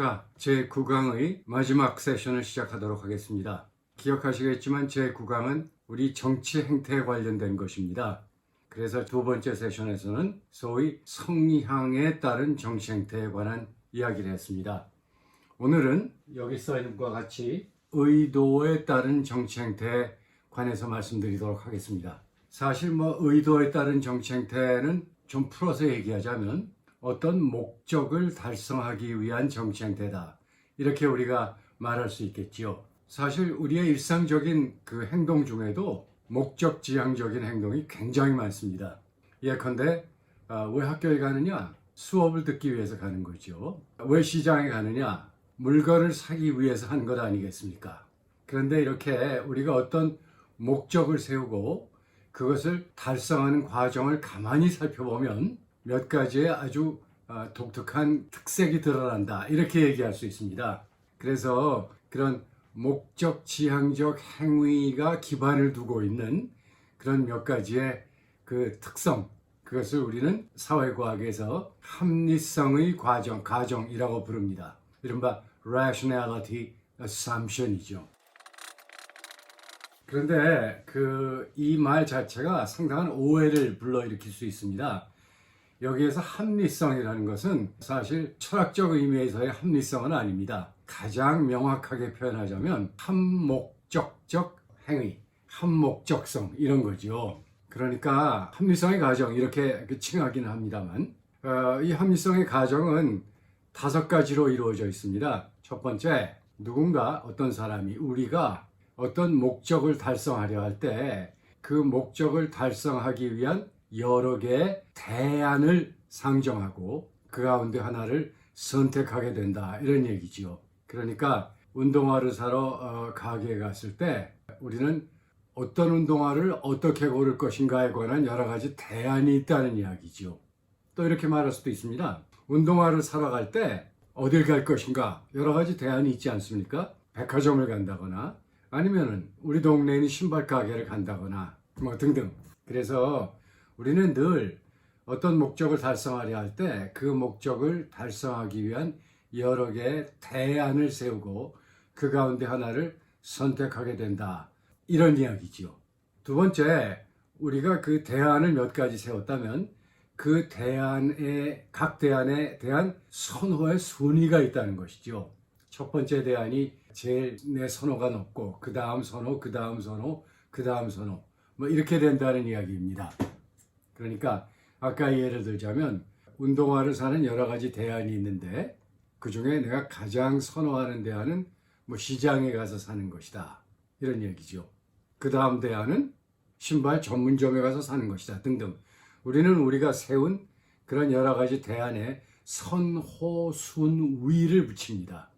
자, 제 9강의 마지막 세션을 시작하도록 하겠습니다. 기억하시겠지만 제 9강은 우리 정치 행태에 관련된 것입니다. 그래서 두 번째 세션에서는 소위 성향에 따른 정치 행태에 관한 이야기를 했습니다. 오늘은 여기 써 있는 것과 같이 의도에 따른 정치 행태에 관해서 말씀드리도록 하겠습니다. 사실 뭐 의도에 따른 정치 행태는 좀 풀어서 얘기하자면 어떤 목적을 달성하기 위한 정치 행태다. 이렇게 우리가 말할 수 있겠지요. 사실 우리의 일상적인 그 행동 중에도 목적 지향적인 행동이 굉장히 많습니다. 예컨대 아, 왜 학교에 가느냐? 수업을 듣기 위해서 가는 거죠. 왜 시장에 가느냐? 물건을 사기 위해서 한 것 아니겠습니까? 그런데 이렇게 우리가 어떤 목적을 세우고 그것을 달성하는 과정을 가만히 살펴보면 몇 가지의 아주 아, 독특한 특색이 드러난다. 이렇게 얘기할 수 있습니다. 그래서 그런 목적 지향적 행위가 기반을 두고 있는 그런 몇 가지의 그 특성, 그것을 우리는 사회과학에서 합리성의 과정, 가정이라고 부릅니다. 이른바 rationality assumption이죠. 그런데 그 이 말 자체가 상당한 오해를 불러일으킬 수 있습니다. 여기에서 합리성이라는 것은 사실 철학적 의미에서의 합리성은 아닙니다. 가장 명확하게 표현하자면 한목적적 행위, 한목적성 이런 거죠. 그러니까 합리성의 가정 이렇게 칭하기는 합니다만 어, 이 합리성의 가정은 다섯 가지로 이루어져 있습니다. 첫 번째, 누군가 어떤 사람이 우리가 어떤 목적을 달성하려 할 때 그 목적을 달성하기 위한 여러 개의 대안을 상정하고 그 가운데 하나를 선택하게 된다 이런 얘기지요. 그러니까 운동화를 사러 어, 가게에 갔을 때 우리는 어떤 운동화를 어떻게 고를 것인가에 관한 여러 가지 대안이 있다는 이야기지요. 또 이렇게 말할 수도 있습니다. 운동화를 사러 갈 때 어딜 갈 것인가 여러 가지 대안이 있지 않습니까? 백화점을 간다거나 아니면은 우리 동네에 있는 신발 가게를 간다거나 뭐 등등. 그래서 우리는 늘 어떤 목적을 달성하려 할 때 그 목적을 달성하기 위한 여러 개의 대안을 세우고 그 가운데 하나를 선택하게 된다. 이런 이야기지요. 두 번째, 우리가 그 대안을 몇 가지 세웠다면 그 대안의 각 대안에 대한 선호의 순위가 있다는 것이죠. 첫 번째 대안이 제일 내 선호가 높고 그 다음 선호, 그 다음 선호, 그 다음 선호 뭐 이렇게 된다는 이야기입니다. 그러니까 아까 예를 들자면 운동화를 사는 여러 가지 대안이 있는데 그 중에 내가 가장 선호하는 대안은 뭐 시장에 가서 사는 것이다 이런 얘기죠. 그 다음 대안은 신발 전문점에 가서 사는 것이다 등등. 우리는 우리가 세운 그런 여러 가지 대안에 선호순위를 붙입니다.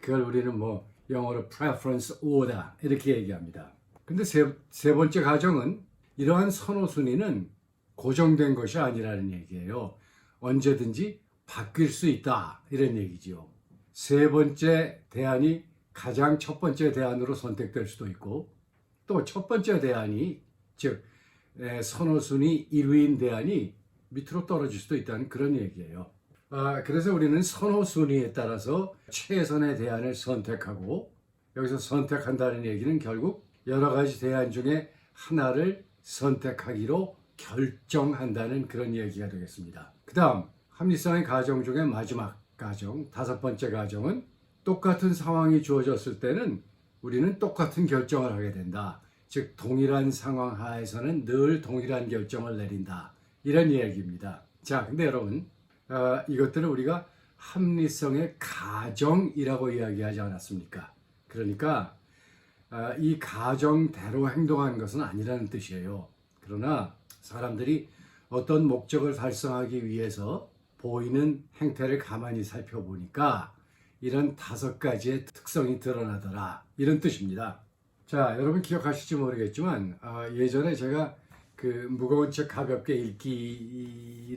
그걸 우리는 뭐 영어로 preference order 이렇게 얘기합니다. 근데 세, 세 번째 가정은 이러한 선호순위는 고정된 것이 아니라는 얘기예요. 언제든지 바뀔 수 있다 이런 얘기지요. 세 번째 대안이 가장 첫 번째 대안으로 선택될 수도 있고 또 첫 번째 대안이 즉 에, 선호순위 1위인 대안이 밑으로 떨어질 수도 있다는 그런 얘기예요. 아, 그래서 우리는 선호순위에 따라서 최선의 대안을 선택하고 여기서 선택한다는 얘기는 결국 여러 가지 대안 중에 하나를 선택하기로 결정한다는 그런 얘기가 되겠습니다. 그 다음 합리성의 가정 중에 마지막 가정, 다섯 번째 가정은 똑같은 상황이 주어졌을 때는 우리는 똑같은 결정을 하게 된다. 즉 동일한 상황 하에서는 늘 동일한 결정을 내린다. 이런 이야기입니다. 자, 근데 여러분 어, 이것들을 우리가 합리성의 가정이라고 이야기하지 않았습니까? 그러니까 어, 이 가정대로 행동하는 것은 아니라는 뜻이에요. 그러나 사람들이 어떤 목적을 달성하기 위해서 보이는 행태를 가만히 살펴보니까 이런 다섯 가지의 특성이 드러나더라. 이런 뜻입니다. 자, 여러분 기억하실지 모르겠지만 아, 예전에 제가 그 무거운 책 가볍게 읽기를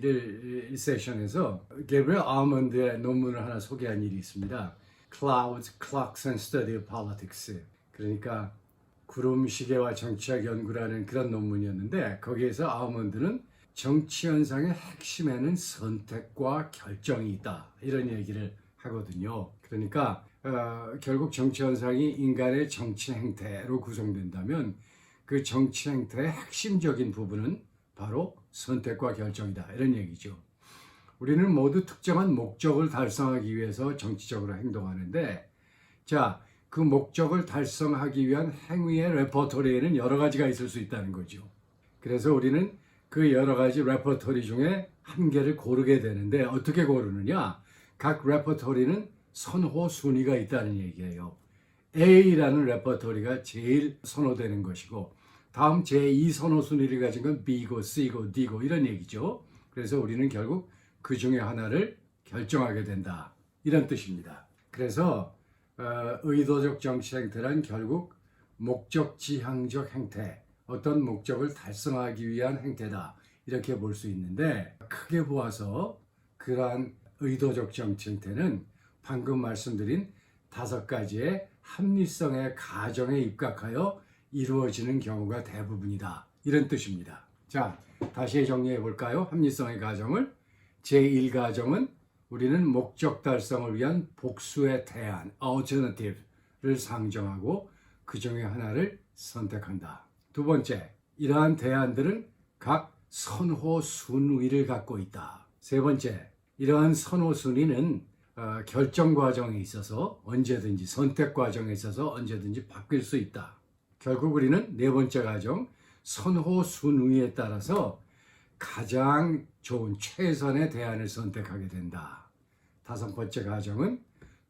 세션에서 게브리엘 아먼드의 논문을 하나 소개한 일이 있습니다. Clouds, Clocks and Study of Politics. 그러니까 구름 시계와 정치학 연구라는 그런 논문이었는데 거기에서 아먼드는 정치 현상의 핵심에는 선택과 결정이 있다 이런 얘기를 하거든요. 그러니까 어, 결국 정치 현상이 인간의 정치 행태로 구성된다면 그 정치 행태의 핵심적인 부분은 바로 선택과 결정이다 이런 얘기죠. 우리는 모두 특정한 목적을 달성하기 위해서 정치적으로 행동하는데 자, 그 목적을 달성하기 위한 행위의 레퍼토리에는 여러 가지가 있을 수 있다는 거죠. 그래서 우리는 그 여러 가지 레퍼토리 중에 한 개를 고르게 되는데 어떻게 고르느냐? 각 레퍼토리는 선호 순위가 있다는 얘기예요. A라는 레퍼토리가 제일 선호되는 것이고 다음 제2 선호 순위를 가진 건 B고 C고 D고 이런 얘기죠. 그래서 우리는 결국 그 중에 하나를 결정하게 된다. 이런 뜻입니다. 그래서 어, 의도적 정치 행태란 결국 목적 지향적 행태, 어떤 목적을 달성하기 위한 행태다. 이렇게 볼 수 있는데 크게 보아서 그러한 의도적 정치 행태는 방금 말씀드린 다섯 가지의 합리성의 가정에 입각하여 이루어지는 경우가 대부분이다. 이런 뜻입니다. 자, 다시 정리해 볼까요? 합리성의 가정을 제1가정은 우리는 목적 달성을 위한 복수의 대안, alternative를 상정하고 그 중에 하나를 선택한다. 두 번째, 이러한 대안들은 각 선호 순위를 갖고 있다. 세 번째, 이러한 선호 순위는 어, 결정 과정에 있어서 언제든지 선택 과정에 있어서 언제든지 바뀔 수 있다. 결국 우리는 네 번째 가정 선호 순위에 따라서 가장 좋은 최선의 대안을 선택하게 된다. 다섯 번째 가정은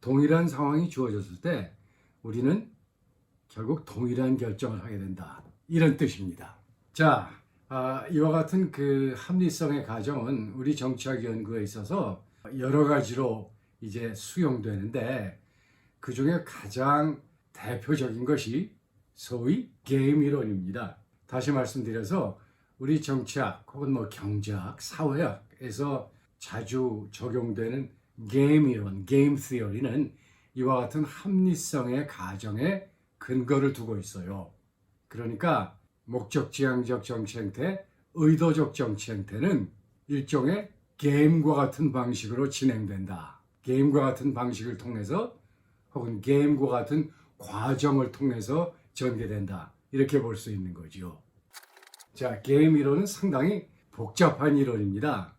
동일한 상황이 주어졌을 때 우리는 결국 동일한 결정을 하게 된다. 이런 뜻입니다. 자, 아, 이와 같은 그 합리성의 가정은 우리 정치학 연구에 있어서 여러 가지로 이제 수용되는데 그 중에 가장 대표적인 것이 소위 게임 이론입니다. 다시 말씀드려서 우리 정치학 혹은 뭐 경제학, 사회학에서 자주 적용되는 게임 이론, 게임 시어리는 이와 같은 합리성의 가정에 근거를 두고 있어요. 그러니까 목적 지향적 정치 행태, 의도적 정치 행태는 일종의 게임과 같은 방식으로 진행된다. 게임과 같은 방식을 통해서 혹은 게임과 같은 과정을 통해서 전개된다. 이렇게 볼 수 있는 거죠. 자, 게임 이론은 상당히 복잡한 이론입니다.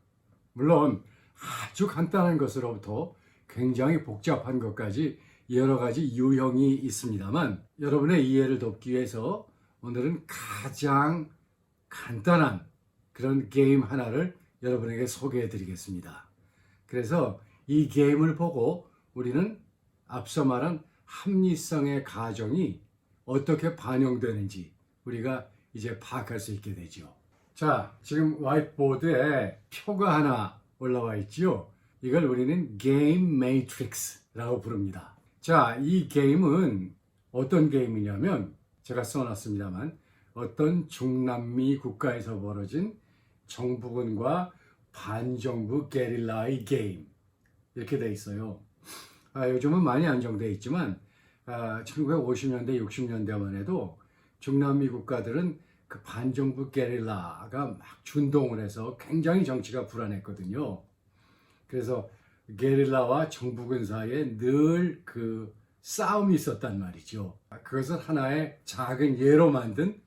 물론 아주 간단한 것으로부터 굉장히 복잡한 것까지 여러 가지 유형이 있습니다만 여러분의 이해를 돕기 위해서 오늘은 가장 간단한 그런 게임 하나를 여러분에게 소개해 드리겠습니다. 그래서 이 게임을 보고 우리는 앞서 말한 합리성의 가정이 어떻게 반영되는지 우리가 이제 파악할 수 있게 되죠. 자, 지금 화이트보드에 표가 하나 올라와 있지요. 이걸 우리는 게임 매트릭스라고 부릅니다. 자, 이 게임은 어떤 게임이냐면 제가 써놨습니다만 어떤 중남미 국가에서 벌어진 정부군과 반정부 게릴라의 게임 이렇게 돼 있어요. 아, 요즘은 많이 안정돼 있지만 아, 1950년대 60년대만 해도 중남미 국가들은 그 반정부 게릴라가 막 준동을 해서 굉장히 정치가 불안했거든요. 그래서 게릴라와 정부군 사이에 늘 그 싸움이 있었단 말이죠. 그것을 하나의 작은 예로 만든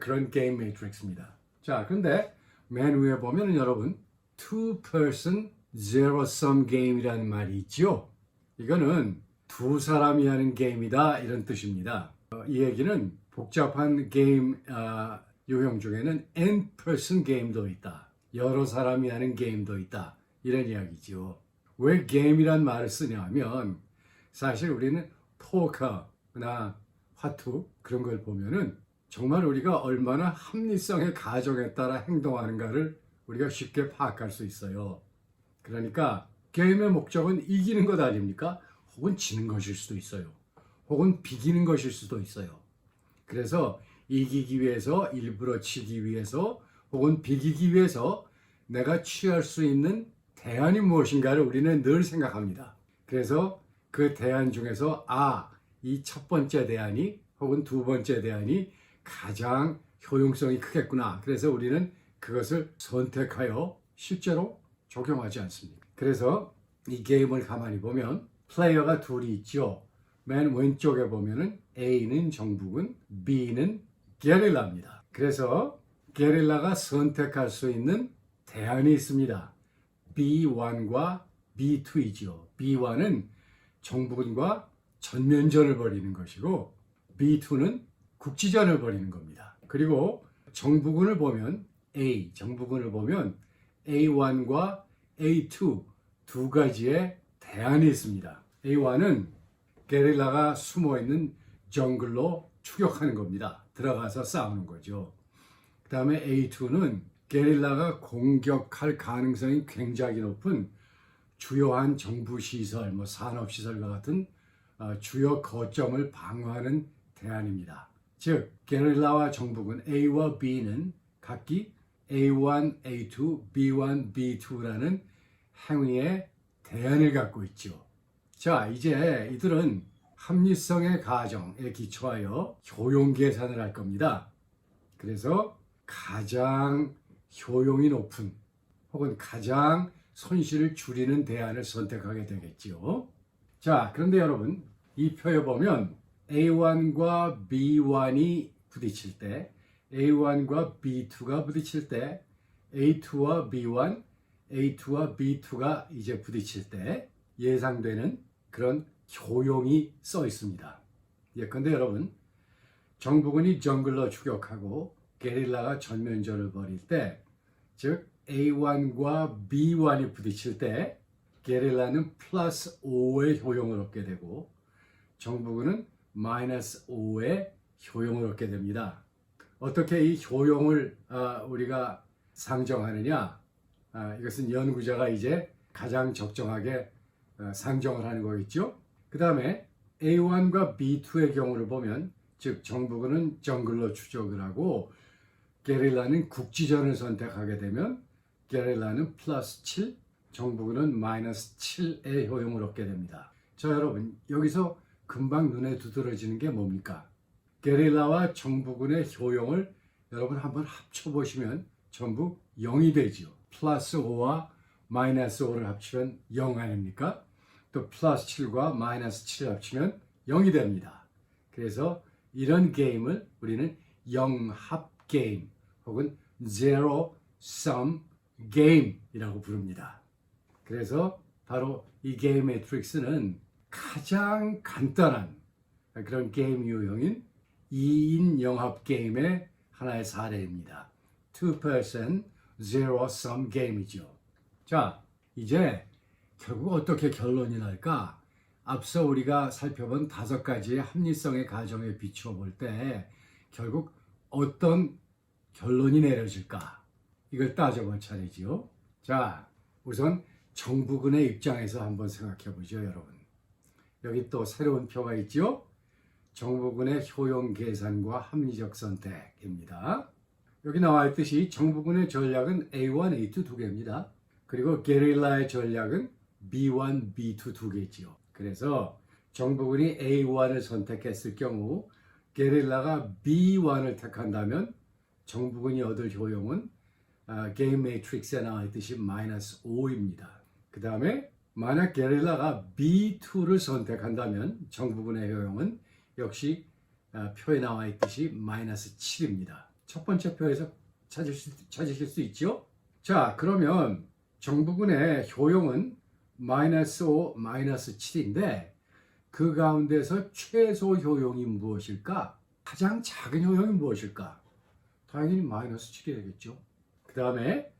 그런 게임 매트릭스입니다. 자, 근데 맨 위에 보면 여러분 two person zero sum game이라는 말이 있죠. 이거는 두 사람이 하는 게임이다 이런 뜻입니다. 어, 이 얘기는 복잡한 게임 어, 유형 중에는 n person 게임도 있다. 여러 사람이 하는 게임도 있다. 이런 이야기죠. 왜 게임이란 말을 쓰냐면 사실 우리는 포커나 화투 그런 걸 보면은 정말 우리가 얼마나 합리성의 가정에 따라 행동하는가를 우리가 쉽게 파악할 수 있어요. 그러니까 게임의 목적은 이기는 것 아닙니까? 혹은 지는 것일 수도 있어요. 혹은 비기는 것일 수도 있어요. 그래서 이기기 위해서 일부러 치기 위해서 혹은 비기기 위해서 내가 취할 수 있는 대안이 무엇인가를 우리는 늘 생각합니다. 그래서 그 대안 중에서 아, 이 첫 번째 대안이 혹은 두 번째 대안이 가장 효용성이 크겠구나. 그래서 우리는 그것을 선택하여 실제로 적용하지 않습니다. 그래서 이 게임을 가만히 보면 플레이어가 둘이 있죠. 맨 왼쪽에 보면은 A는 정북은, B는 게릴라입니다. 그래서 게릴라가 선택할 수 있는 대안이 있습니다. B1과 B2이죠. B1은 정부군과 전면전을 벌이는 것이고 B2는 국지전을 벌이는 겁니다. 그리고 정부군을 보면 A, 정부군을 보면 A1과 A2 두 가지의 대안이 있습니다. A1은 게릴라가 숨어 있는 정글로 추격하는 겁니다. 들어가서 싸우는 거죠. 그 다음에 A2는 게릴라가 공격할 가능성이 굉장히 높은 주요한 정부 시설, 뭐 산업 시설과 같은 어, 주요 거점을 방어하는 대안입니다. 즉, 게릴라와 정부군 A와 B는 각기 A1, A2, B1, B2라는 행위의 대안을 갖고 있죠. 자, 이제 이들은 합리성의 가정에 기초하여 효용 계산을 할 겁니다. 그래서 가장 효용이 높은 혹은 가장 손실을 줄이는 대안을 선택하게 되겠지요. 자, 그런데 여러분, 이 표에 보면 A1과 B1이 부딪힐 때, A1과 B2가 부딪힐 때, A2와 B1, A2와 B2가 이제 부딪힐 때 예상되는 그런 효용이 써 있습니다. 예컨대 여러분, 정부군이 정글로 추격하고 게릴라가 전면전을 벌일 때, 즉 A1과 B1이 부딪힐 때 게릴라는 플러스 5의 효용을 얻게 되고 정부군은 마이너스 5의 효용을 얻게 됩니다. 어떻게 이 효용을 아, 우리가 상정하느냐? 아, 이것은 연구자가 이제 가장 적정하게 어, 상정을 하는 거겠죠. 그 다음에 A1과 B2의 경우를 보면 즉 정부군은 정글로 추적을 하고 게릴라는 국지전을 선택하게 되면 게릴라는 플러스 7, 정부군은 마이너스 7의 효용을 얻게 됩니다. 자 여러분 여기서 금방 눈에 두드러지는 게 뭡니까? 게릴라와 정부군의 효용을 여러분 한번 합쳐보시면 전부 0이 되지요. 플러스 5와 마이너스 5를 합치면 0 아닙니까? 또 플러스 7과 마이너스 7을 합치면 0이 됩니다. 그래서 이런 게임을 우리는 영합 게임 혹은 zero sum game이라고 부릅니다. 그래서 바로 이 게임 매트릭스는 가장 간단한 그런 게임 유형인 2인 영합 게임의 하나의 사례입니다. 2% zero sum game이죠. 자, 이제 결국 어떻게 결론이 날까? 앞서 우리가 살펴본 다섯 가지의 합리성의 가정에 비추어 볼 때 결국 어떤 결론이 내려질까? 이걸 따져볼 차례지요. 자, 우선 정부군의 입장에서 한번 생각해 보죠, 여러분. 여기 또 새로운 표가 있죠? 정부군의 효용 계산과 합리적 선택입니다. 여기 나와 있듯이 정부군의 전략은 A1, A2 두 개입니다. 그리고 게릴라의 전략은 B1, B2 두 개지요. 그래서 정부군이 A1을 선택했을 경우 게릴라가 B1을 택한다면 정부군이 얻을 효용은 아, 게임 매트릭스에 나와 있듯이 마이너스 5입니다. 그 다음에 만약 게릴라가 B2를 선택한다면 정부군의 효용은 역시 아, 표에 나와 있듯이 마이너스 7입니다. 첫 번째 표에서 수, 찾으실 수 있죠? 자, 그러면 정부군의 효용은 마이너스 5, 마이너스 7인데 그 가운데서 최소 효용이 무엇일까? 가장 작은 효용이 무엇일까? 당연히 마이너스 7이 되겠죠. 그 다음에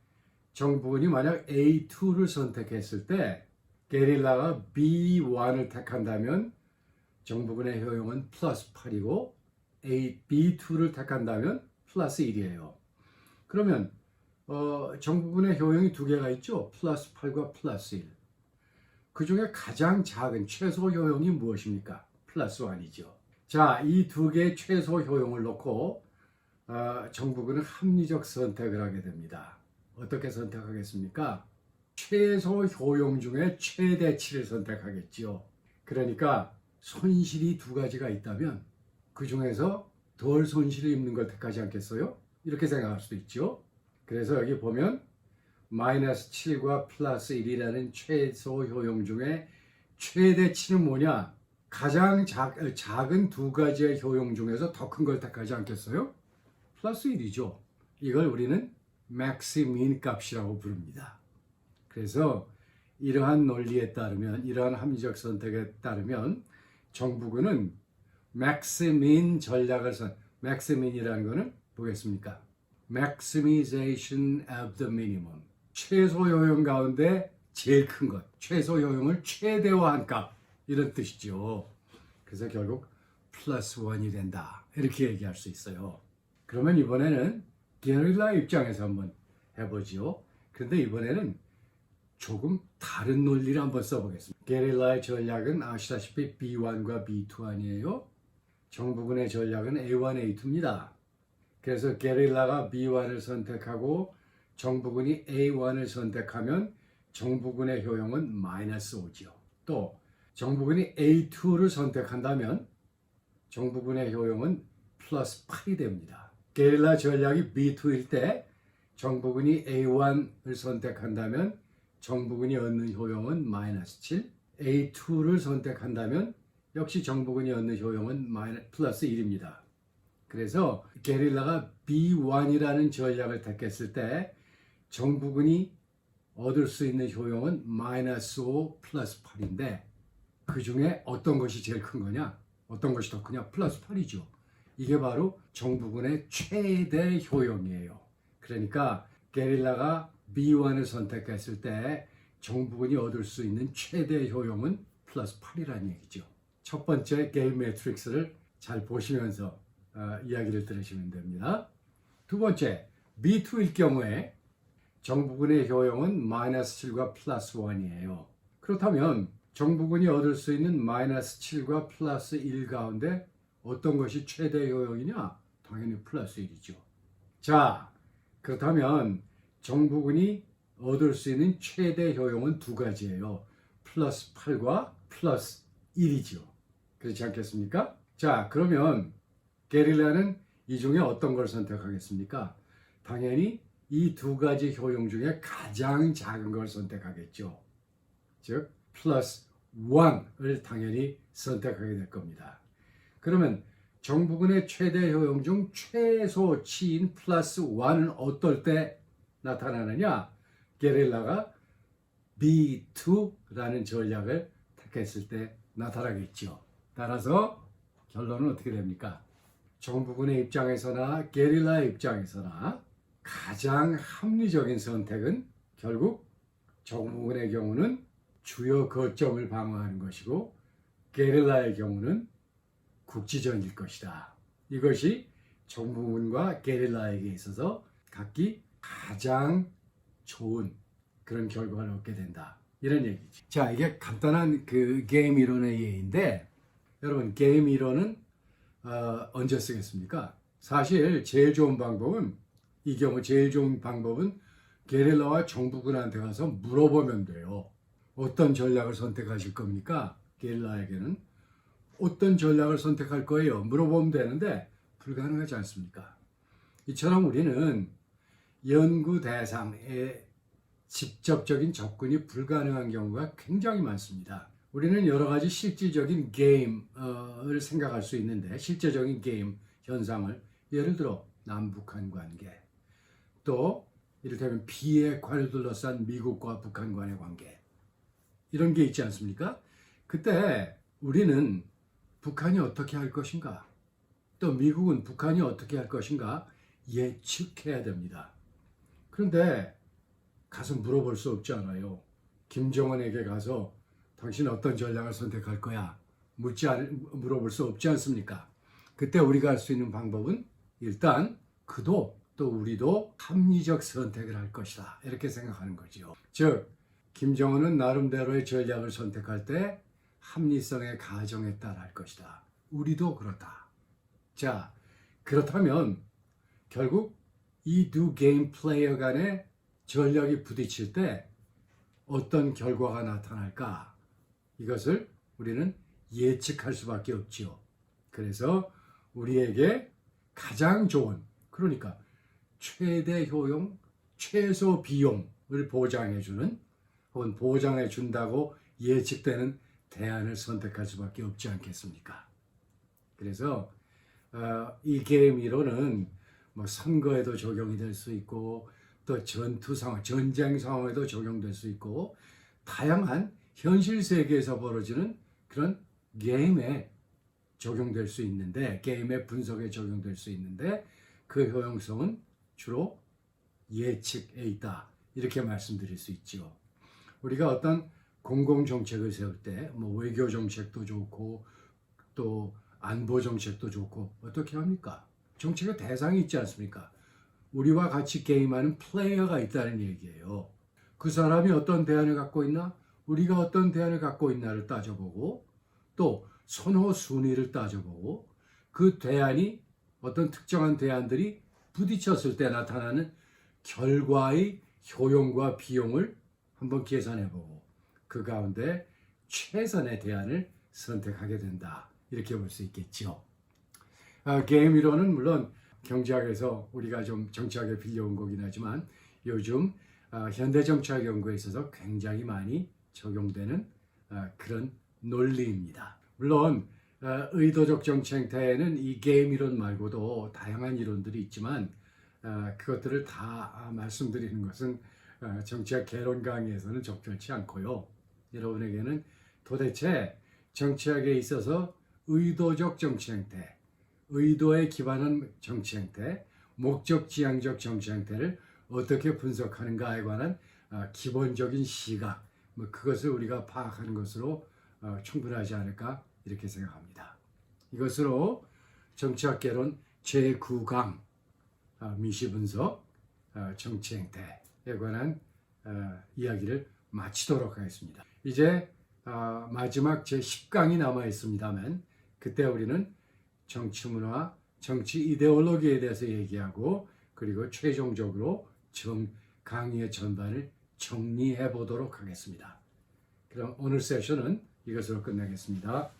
정부군이 만약 A2를 선택했을 때 게릴라가 B1을 택한다면 정부군의 효용은 플러스 8이고 A, B2를 택한다면 플러스 1이에요. 그러면 어, 정부군의 효용이 두 개가 있죠. 플러스 8과 플러스 1. 그 중에 가장 작은 최소 효용이 무엇입니까? 플러스 1이죠. 자, 이 두 개의 최소 효용을 놓고 어, 정부군은 합리적 선택을 하게 됩니다. 어떻게 선택하겠습니까? 최소 효용 중에 최대치를 선택하겠지요. 그러니까 손실이 두 가지가 있다면 그 중에서 덜 손실을 입는 걸 택하지 않겠어요? 이렇게 생각할 수도 있죠. 그래서 여기 보면 마이너스 7과 플러스 1이라는 최소 효용 중에 최대치는 뭐냐? 가장 작, 작은 두 가지의 효용 중에서 더 큰 걸 택하지 않겠어요? 플러스 1이죠. 이걸 우리는 맥시민 값이라고 부릅니다. 그래서 이러한 논리에 따르면 이러한 합리적 선택에 따르면 정부군은 맥시민 전략을 선 맥시민이라는 거는 보겠습니까? maximization of the minimum 최소 효용 가운데 제일 큰 것 최소 효용을 최대화한 값 이런 뜻이죠. 그래서 결국 플러스 원이 된다 이렇게 얘기할 수 있어요. 그러면 이번에는 게릴라 입장에서 한번 해보지요. 그런데 이번에는 조금 다른 논리를 한번 써보겠습니다. 게릴라의 전략은 아시다시피 B1과 B2 아니에요? 정부군의 전략은 A1, A2입니다. 그래서 게릴라가 B1을 선택하고 정부군이 A1을 선택하면 정부군의 효용은 마이너스 5지요. 또 정부군이 A2를 선택한다면 정부군의 효용은 플러스 8이 됩니다. 게릴라 전략이 B2일 때 정부군이 A1을 선택한다면 정부군이 얻는 효용은 마이너스 7, A2를 선택한다면 역시 정부군이 얻는 효용은 마이너, 플러스 1입니다. 그래서 게릴라가 B1이라는 전략을 택했을 때 정부군이 얻을 수 있는 효용은 마이너스 5 플러스 8인데 그 중에 어떤 것이 제일 큰 거냐? 어떤 것이 더 크냐? 플러스 8이죠. 이게 바로 정부군의 최대 효용이에요. 그러니까 게릴라가 B1을 선택했을 때 정부군이 얻을 수 있는 최대 효용은 플러스 8이라는 얘기죠. 첫 번째 게임 매트릭스를 잘 보시면서 어, 이야기를 들으시면 됩니다. 두 번째, B2일 경우에 정부군의 효용은 마이너스 7과 플러스 1이에요. 그렇다면 정부군이 얻을 수 있는 마이너스 7과 플러스 1 가운데 어떤 것이 최대 효용이냐? 당연히 플러스 1이죠. 자, 그렇다면 정부군이 얻을 수 있는 최대 효용은 두 가지예요. 플러스 8과 플러스 1이죠. 그렇지 않겠습니까? 자, 그러면 게릴라는 이 중에 어떤 걸 선택하겠습니까? 당연히 이 두 가지 효용 중에 가장 작은 걸 선택하겠죠. 즉, 플러스 1을 당연히 선택하게 될 겁니다. 그러면 정부군의 최대 효용 중 최소치인 플러스 1은 어떨 때 나타나느냐? 게릴라가 B2라는 전략을 택했을 때 나타나겠죠. 따라서 결론은 어떻게 됩니까? 정부군의 입장에서나 게릴라의 입장에서나 가장 합리적인 선택은 결국 정부군의 경우는 주요 거점을 방어하는 것이고 게릴라의 경우는 국지전일 것이다. 이것이 정부군과 게릴라에게 있어서 각기 가장 좋은 그런 결과를 얻게 된다. 이런 얘기지. 자, 이게 간단한 그 게임 이론의 예인데 여러분 게임 이론은 어, 언제 쓰겠습니까? 사실 제일 좋은 방법은 이 경우 제일 좋은 방법은 게릴라와 정부군한테 가서 물어보면 돼요. 어떤 전략을 선택하실 겁니까? 게릴라에게는 어떤 전략을 선택할 거예요? 물어보면 되는데 불가능하지 않습니까? 이처럼 우리는 연구 대상에 직접적인 접근이 불가능한 경우가 굉장히 많습니다. 우리는 여러 가지 실질적인 게임을 생각할 수 있는데 실제적인 게임 현상을 예를 들어 남북한 관계 또 이를테면 비핵화를 둘러싼 미국과 북한 간의 관계 이런 게 있지 않습니까? 그때 우리는 북한이 어떻게 할 것인가 또 미국은 북한이 어떻게 할 것인가 예측해야 됩니다. 그런데 가서 물어볼 수 없지 않아요. 김정은에게 가서 당신 어떤 전략을 선택할 거야? 묻지 않, 물어볼 수 없지 않습니까? 그때 우리가 할 수 있는 방법은 일단 그도 또 우리도 합리적 선택을 할 것이다. 이렇게 생각하는 거죠. 즉, 김정은은 나름대로의 전략을 선택할 때 합리성의 가정에 따라 할 것이다. 우리도 그렇다. 자, 그렇다면 결국 이 두 게임 플레이어 간의 전략이 부딪힐 때 어떤 결과가 나타날까? 이것을 우리는 예측할 수밖에 없지요. 그래서 우리에게 가장 좋은, 그러니까 최대 효용, 최소 비용을 보장해주는 혹은 보장해 준다고 예측되는 대안을 선택할 수밖에 없지 않겠습니까? 그래서 어, 이 게임 이론은 뭐 선거에도 적용이 될 수 있고 또 전투 상황, 전쟁 상황에도 적용될 수 있고 다양한 현실 세계에서 벌어지는 그런 게임에 적용될 수 있는데 게임의 분석에 적용될 수 있는데 그 효용성은 주로 예측에 있다 이렇게 말씀드릴 수 있죠. 우리가 어떤 공공 정책을 세울 때 뭐 외교 정책도 좋고 또 안보 정책도 좋고 어떻게 합니까? 정책의 대상이 있지 않습니까? 우리와 같이 게임하는 플레이어가 있다는 얘기예요. 그 사람이 어떤 대안을 갖고 있나? 우리가 어떤 대안을 갖고 있나를 따져보고 또 선호 순위를 따져보고 그 대안이 어떤 특정한 대안들이 부딪혔을 때 나타나는 결과의 효용과 비용을 한번 계산해 보고 그 가운데 최선의 대안을 선택하게 된다. 이렇게 볼 수 있겠죠. 아, 게임 이론은 물론 경제학에서 우리가 좀 정치학에 빌려온 거긴 하지만 요즘 아, 현대 정치학 연구에 있어서 굉장히 많이 적용되는 아, 그런 논리입니다. 물론 아, 의도적 정치 행태에는 이 게임 이론 말고도 다양한 이론들이 있지만 아, 그것들을 다 아, 말씀드리는 것은 아, 정치학 개론 강의에서는 적절치 않고요. 여러분에게는 도대체 정치학에 있어서 의도적 정치 행태, 의도에 기반한 정치 행태, 목적 지향적 정치 행태를 어떻게 분석하는가에 관한 아, 기본적인 시각, 뭐 그것을 우리가 파악하는 것으로 어, 충분하지 않을까 이렇게 생각합니다. 이것으로 정치학 개론 제9강 아, 미시 분석 아, 정치 행태에 관한 아, 이야기를 마치도록 하겠습니다. 이제 아, 마지막 제 10강이 남아 있습니다만 그때 우리는 정치 문화, 정치 이데올로기에 대해서 얘기하고 그리고 최종적으로 정 강의의 전반을 정리해 보도록 하겠습니다. 그럼 오늘 세션은 이것으로 끝내겠습니다.